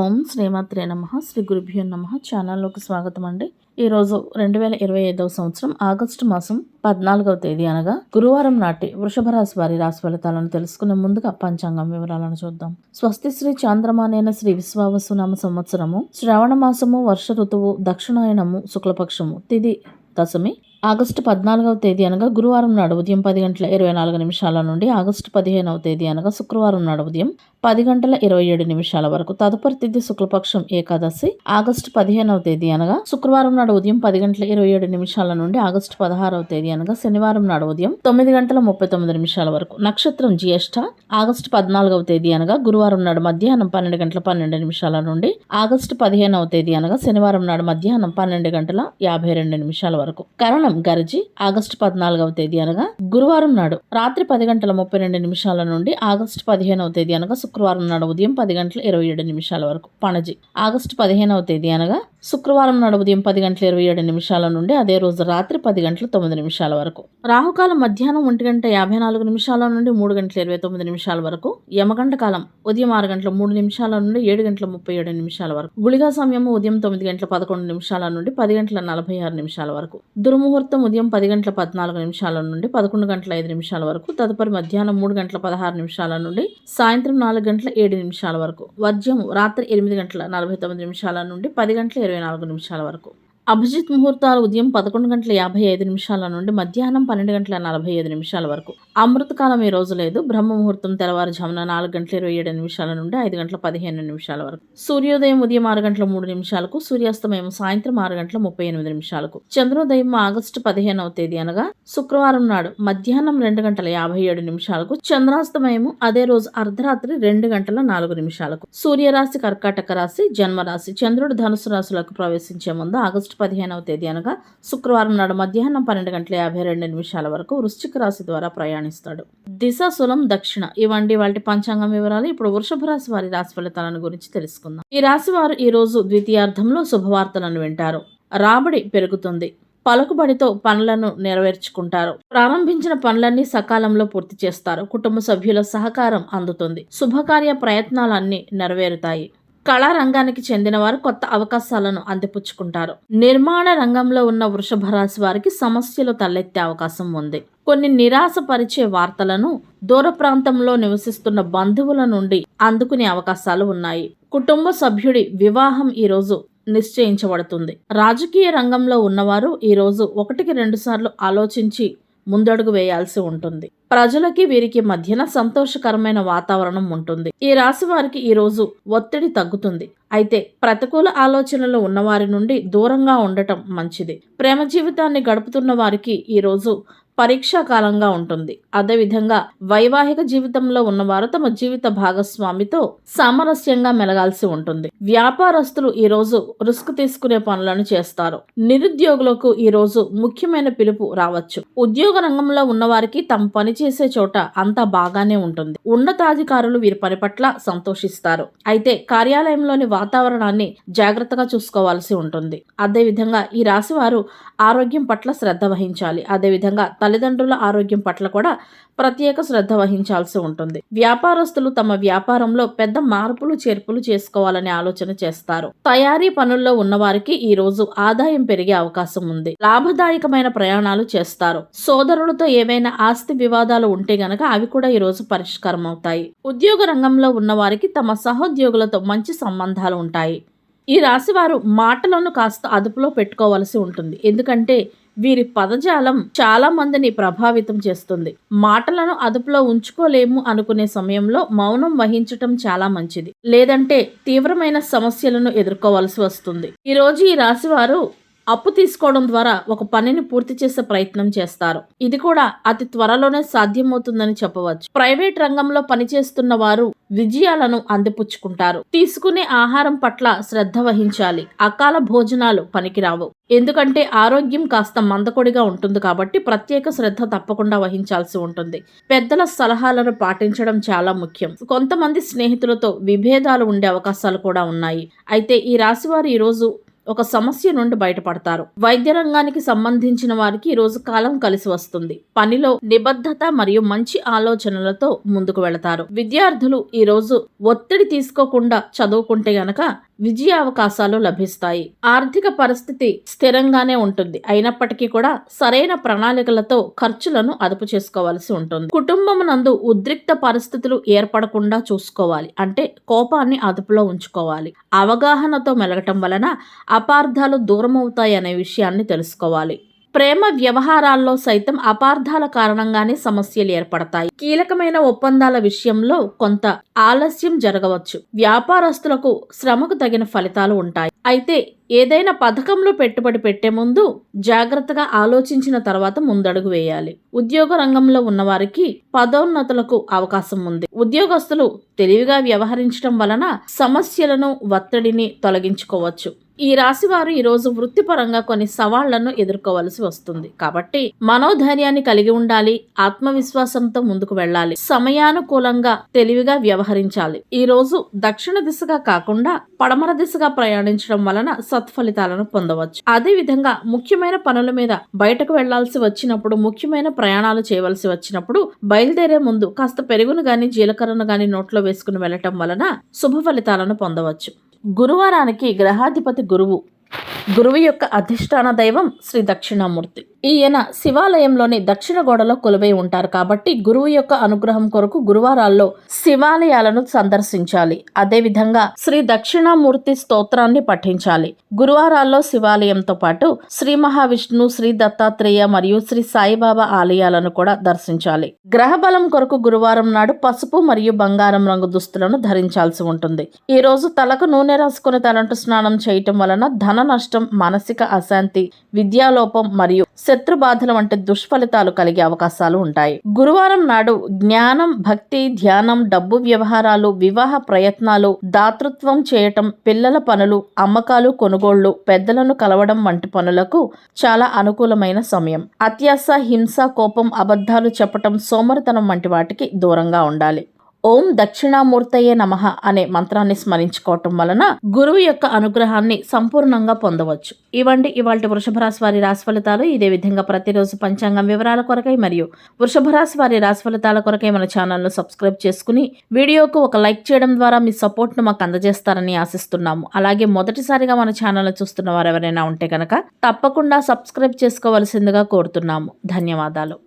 ఓం శ్రీమాత్రే నమ శ్రీ గురుభ్యో నమ. ఛానల్లోకి స్వాగతం అండి. ఈరోజు రెండు వేల ఇరవై ఐదవ సంవత్సరం ఆగస్టు మాసం పద్నాలుగవ తేదీ అనగా గురువారం నాటి వృషభ రాశి వారి రాశి ఫలితాలను తెలుసుకునే ముందుగా పంచాంగం వివరాలను చూద్దాం. స్వస్తి శ్రీ చాంద్రమానేన శ్రీ విశ్వావసునామ సంవత్సరము శ్రావణ మాసము వర్ష ఋతువు దక్షిణాయనము శుక్లపక్షము తిది దశమి ఆగస్టు పద్నాలుగవ తేదీ అనగా గురువారం నాడు ఉదయం పది గంటల ఇరవై నాలుగు నిమిషాల నుండి ఆగస్టు పదిహేనవ తేదీ అనగా శుక్రవారం నాడు ఉదయం పది గంటల ఇరవై ఏడు నిమిషాల వరకు తదుపరి తిథి శుక్లపక్షం ఏకాదశి ఆగస్టు పదిహేనవ తేదీ అనగా శుక్రవారం నాడు ఉదయం పది గంటల ఇరవై ఏడు నిమిషాల నుండి ఆగస్టు పదహారవ తేదీ అనగా శనివారం నాడు ఉదయం తొమ్మిది గంటల ముప్పై తొమ్మిది నిమిషాల వరకు నక్షత్రం జ్యేష్ఠ ఆగస్టు పద్నాలుగవ తేదీ అనగా గురువారం నాడు మధ్యాహ్నం పన్నెండు గంటల పన్నెండు నిమిషాల నుండి ఆగస్టు పదిహేనవ తేదీ అనగా శనివారం నాడు మధ్యాహ్నం పన్నెండు గంటల యాభై రెండు నిమిషాల వరకు. కరణం గరిజి ఆగస్టు పద్నాలుగవ తేదీ అనగా గురువారం నాడు రాత్రి పది గంటల ముప్పై రెండు నిమిషాల నుండి ఆగస్టు పదిహేనవ తేదీ అనగా శుక్రవారం నాడు ఉదయం పది గంటల ఇరవై ఏడు నిమిషాల వరకు. పణజి. ఆగస్టు పదిహేనవ తేదీ అనగా శుక్రవారం నాడు ఉదయం పది గంటల ఇరవై ఏడు నిమిషాల నుండి అదే రోజు రాత్రి పది గంటల తొమ్మిది నిమిషాల వరకు. రాహుకాలం మధ్యాహ్నం ఒంటి గంట యాభై నాలుగు నిమిషాల నుండి మూడు గంటల ఇరవై తొమ్మిది నిమిషాల వరకు. యమగంట కాలం ఉదయం ఆరు గంటల మూడు నిమిషాల నుండి ఏడు గంటల ముప్పై ఏడు నిమిషాల వరకు. గుళిగా సమయం ఉదయం తొమ్మిది గంటల పదకొండు నిమిషాల నుండి పది గంటల నలభై ఆరు నిమిషాల వరకు. దుర్ముహూర్తం ఉదయం పది గంటల పద్నాలుగు నిమిషాల నుండి పదకొండు గంటల ఐదు నిమిషాల వరకు. తదుపరి మధ్యాహ్నం మూడు గంటల పదహారు నిమిషాల నుండి సాయంత్రం నాలుగు గంటల ఏడు నిమిషాల వరకు. వర్జ్యం రాత్రి ఎనిమిది గంటల నలభై తొమ్మిది నిమిషాల నుండి పది గంటల ఇరవై నాలుగు నిమిషాల వరకు. అభిజిత్ ముహూర్తాలు ఉదయం పదకొండు గంటల యాభై ఐదు నిమిషాల నుండి మధ్యాహ్నం పన్నెండు గంటల నలభై ఐదు నిమిషాల వరకు. అమృతకాలం ఈ రోజు లేదు. బ్రహ్మ ముహూర్తం తెల్లవారుజామున నాలుగు గంటల ఇరవై ఏడు నిమిషాల నుండి ఐదు గంటల పదిహేను నిమిషాల వరకు. సూర్యోదయం ఉదయం ఆరు గంటల మూడు నిమిషాలకు సూర్యాస్తమయం సాయంత్రం ఆరు గంటల ముప్పై ఎనిమిది నిమిషాలకు. చంద్రోదయం ఆగస్టు పదిహేనవ తేదీ అనగా శుక్రవారం నాడు మధ్యాహ్నం రెండు గంటల యాభై ఏడు నిమిషాలకు చంద్రాస్తమయము అదే రోజు అర్ధరాత్రి రెండు గంటల నాలుగు నిమిషాలకు. సూర్యరాశి కర్కాటక రాశి జన్మరాశి చంద్రుడు ధనుసు రాశులకు ప్రవేశించే ముందు ఆగస్టు పదిహేనవ తేదీ అనగా శుక్రవారం నాడు మధ్యాహ్నం పన్నెండు గంటల యాభై రెండు నిమిషాల వరకు వృశ్చిక రాశి ద్వారా ప్రయాణం ప్రయాణిస్తాడు దిశ సులం దక్షిణ. ఇవండి వాటి పంచాంగం వివరాలు. ఇప్పుడు వృషభ రాశి వారి రాశి ఫలితాలను గురించి తెలుసుకుందాం. ఈ రాశి వారు ఈ రోజు ద్వితీయార్థంలో శుభవార్తలను వింటారు. రాబడి పెరుగుతుంది. పలుకుబడితో పనులను నెరవేర్చుకుంటారు. ప్రారంభించిన పనులన్నీ సకాలంలో పూర్తి చేస్తారు. కుటుంబ సభ్యుల సహకారం అందుతుంది. శుభకార్య ప్రయత్నాలన్నీ నెరవేరుతాయి. కళా రంగానికి చెందిన వారు కొత్త అవకాశాలను అందిపుచ్చుకుంటారు. నిర్మాణ రంగంలో ఉన్న వృషభ రాశి వారికి సమస్యలు తలెత్తే అవకాశం ఉంది. కొన్ని నిరాశపరిచే వార్తలను దూర ప్రాంతంలో నివసిస్తున్న బంధువుల నుండి అందుకునే అవకాశాలు ఉన్నాయి. కుటుంబ సభ్యుడి వివాహం ఈరోజు నిశ్చయించబడుతుంది. రాజకీయ రంగంలో ఉన్నవారు ఈరోజు ఒకటికి రెండు సార్లు ఆలోచించి ముందడుగు వేయాల్సి ఉంటుంది. ప్రజలకి వీరికి మధ్యన సంతోషకరమైన వాతావరణం ఉంటుంది. ఈ రాశి వారికి ఈ రోజు ఒత్తిడి తగ్గుతుంది. అయితే ప్రతికూల ఆలోచనలు ఉన్నవారి నుండి దూరంగా ఉండటం మంచిది. ప్రేమ జీవితాన్ని గడుపుతున్న వారికి ఈ రోజు పరీక్షా కాలంగా ఉంటుంది. అదేవిధంగా వైవాహిక జీవితంలో ఉన్నవారు తమ జీవిత భాగస్వామితో సామరస్యంగా మెలగాల్సి ఉంటుంది. వ్యాపారస్తులు ఈ రోజు రిస్క్ తీసుకునే పనులను చేస్తారు. నిరుద్యోగులకు ఈ రోజు ముఖ్యమైన పిలుపు రావచ్చు. ఉద్యోగ రంగంలో ఉన్నవారికి తమ పని చేసే చోట అంతా బాగానే ఉంటుంది. ఉన్నతాధికారులు వీరి పని పట్ల సంతోషిస్తారు. అయితే కార్యాలయంలోని వాతావరణాన్ని జాగ్రత్తగా చూసుకోవాల్సి ఉంటుంది. అదేవిధంగా ఈ రాశి వారు ఆరోగ్యం పట్ల శ్రద్ధ వహించాలి. అదేవిధంగా తల్లిదండ్రుల ఆరోగ్యం పట్ల కూడా ప్రత్యేక శ్రద్ధ వహించాల్సి ఉంటుంది. వ్యాపారస్తులు తమ వ్యాపారంలో పెద్ద మార్పులు చేర్పులు చేసుకోవాలనే ఆలోచన చేస్తారు. తయారీ పనుల్లో ఉన్నవారికి ఈ రోజు ఆదాయం పెరిగే అవకాశం ఉంది. లాభదాయకమైన ప్రయాణాలు చేస్తారు. సోదరులతో ఏవైనా ఆస్తి వివాదాలు ఉంటే గనక అవి కూడా ఈ రోజు పరిష్కారం అవుతాయి. ఉద్యోగ రంగంలో ఉన్నవారికి తమ సహోద్యోగులతో మంచి సంబంధాలు ఉంటాయి. ఈ రాశివారు మాటలను కాస్త అదుపులో పెట్టుకోవాల్సి ఉంటుంది. ఎందుకంటే వీరి పదజాలం చాలా మందిని ప్రభావితం చేస్తుంది. మాటలను అదుపులో ఉంచుకోలేము అనుకునే సమయంలో మౌనం వహించటం చాలా మంచిది. లేదంటే తీవ్రమైన సమస్యలను ఎదుర్కోవాల్సి వస్తుంది. ఈ రోజు ఈ రాశివారు అప్పు తీసుకోవడం ద్వారా ఒక పనిని పూర్తి చేసే ప్రయత్నం చేస్తారు. ఇది కూడా అతి త్వరలోనే సాధ్యమవుతుందని చెప్పవచ్చు. ప్రైవేట్ రంగంలో పనిచేస్తున్న వారు విజయాలను అందిపుచ్చుకుంటారు. తీసుకునే ఆహారం పట్ల శ్రద్ధ వహించాలి. అకాల భోజనాలు పనికిరావు. ఎందుకంటే ఆరోగ్యం కాస్త మందకొడిగా ఉంటుంది కాబట్టి ప్రత్యేక శ్రద్ధ తప్పకుండా వహించాల్సి ఉంటుంది. పెద్దల సలహాలను పాటించడం చాలా ముఖ్యం. కొంతమంది స్నేహితులతో విభేదాలు ఉండే అవకాశాలు కూడా ఉన్నాయి. అయితే ఈ రాశివారు ఈరోజు ఒక సమస్య నుండి బయటపడతారు. వైద్య రంగానికి సంబంధించిన వారికి ఈ రోజు కాలం కలిసి వస్తుంది. పనిలో నిబద్ధత మరియు మంచి ఆలోచనలతో ముందుకు వెళతారు. విద్యార్థులు ఈ రోజు ఒత్తిడి తీసుకోకుండా చదువుకుంటే గనక విజయ అవకాశాలు లభిస్తాయి. ఆర్థిక పరిస్థితి స్థిరంగానే ఉంటుంది. అయినప్పటికీ కూడా సరైన ప్రణాళికలతో ఖర్చులను అదుపు చేసుకోవాల్సి ఉంటుంది. కుటుంబం నందు ఉద్రిక్త పరిస్థితులు ఏర్పడకుండా చూసుకోవాలి. అంటే కోపాన్ని అదుపులో ఉంచుకోవాలి. అవగాహనతో మెలగటం వలన అపార్థాలు దూరం అవుతాయి అనే విషయాన్ని తెలుసుకోవాలి. ప్రేమ వ్యవహారాల్లో సైతం అపార్థాల కారణంగానే సమస్యలు ఏర్పడతాయి. కీలకమైన ఒప్పందాల విషయంలో కొంత ఆలస్యం జరగవచ్చు. వ్యాపారస్తులకు శ్రమకు తగిన ఫలితాలు ఉంటాయి. అయితే ఏదైనా పథకంలో పెట్టుబడి పెట్టే ముందు జాగ్రత్తగా ఆలోచించిన తర్వాత ముందడుగు వేయాలి. ఉద్యోగ రంగంలో ఉన్నవారికి పదోన్నతులకు అవకాశం ఉంది. ఉద్యోగస్తులు తెలివిగా వ్యవహరించడం వలన సమస్యలను ఒత్తిడిని తొలగించుకోవచ్చు. ఈ రాశి వారు ఈరోజు వృత్తిపరంగా కొన్ని సవాళ్ళను ఎదుర్కోవలసి వస్తుంది. కాబట్టి మనోధైర్యాన్ని కలిగి ఉండాలి ఆత్మవిశ్వాసంతో ముందుకు వెళ్ళాలి సమయానుకూలంగా తెలివిగా వ్యవహరించాలి. ఈ రోజు దక్షిణ దిశగా కాకుండా పడమర దిశగా ప్రయాణించడం వలన సత్ఫలితాలను పొందవచ్చు. అదే విధంగా ముఖ్యమైన పనుల మీద బయటకు వెళ్ళాల్సి వచ్చినప్పుడు ముఖ్యమైన ప్రయాణాలు చేయవలసి వచ్చినప్పుడు బయలుదేరే ముందు కాస్త పెరుగును గాని జీలకర్రను గాని నోట్లో వేసుకుని వెళ్ళటం వలన శుభ ఫలితాలను పొందవచ్చు. గురువారానికి గ్రహాధిపతి గురువు. గురువు యొక్క అధిష్టాన దైవం శ్రీ దక్షిణామూర్తి. ఈయన శివాలయంలోని దక్షిణ గోడలో కొలువై ఉంటారు కాబట్టి గురువు యొక్క అనుగ్రహం కొరకు గురువారాల్లో శివాలయాలను సందర్శించాలి. అదేవిధంగా శ్రీ దక్షిణామూర్తి స్తోత్రాన్ని పఠించాలి. గురువారాల్లో శివాలయంతో పాటు శ్రీ మహావిష్ణు శ్రీ దత్తాత్రేయ మరియు శ్రీ సాయిబాబా ఆలయాలను కూడా దర్శించాలి. గ్రహ బలం కొరకు గురువారం నాడు పసుపు మరియు బంగారం రంగు దుస్తులను ధరించాల్సి ఉంటుంది. ఈ రోజు తలకు నూనె రాసుకుని తలంటు స్నానం చేయటం వలన ధన నష్టం మానసిక అశాంతి విద్యాలోపం మరియు శత్రు బాధల వంటి దుష్ఫలితాలు కలిగే అవకాశాలు ఉంటాయి. గురువారం నాడు జ్ఞానం భక్తి ధ్యానం డబ్బు వ్యవహారాలు వివాహ ప్రయత్నాలు దాతృత్వం చేయటం పిల్లల పనులు అమ్మకాలు కొనుగోళ్ళు పెద్దలను కలవడం వంటి పనులకు చాలా అనుకూలమైన సమయం. అత్యాస హింస కోపం అబద్ధాలు చెప్పటం సోమరితనం వంటి వాటికి దూరంగా ఉండాలి. ఓం దక్షిణామూర్తయే నమః అనే మంత్రాన్ని స్మరించుకోవటం వలన గురువు యొక్క అనుగ్రహాన్ని సంపూర్ణంగా పొందవచ్చు. ఇవండి ఇవాళ వృషభ రాశి వారి రాశి ఫలితాలు ఇదే విధంగా ప్రతిరోజు పంచాంగం వివరాల కొరకై మరియు వృషభ రాశి వారి రాశి ఫలితాల కొరకై మన ఛానల్ను సబ్స్క్రైబ్ చేసుకుని వీడియోకు ఒక లైక్ చేయడం ద్వారా మీ సపోర్ట్ను మాకు అందజేస్తారని ఆశిస్తున్నాము. అలాగే మొదటిసారిగా మన ఛానల్ చూస్తున్న వారు ఎవరైనా ఉంటే కనుక తప్పకుండా సబ్స్క్రైబ్ చేసుకోవలసిందిగా కోరుతున్నాము. ధన్యవాదాలు.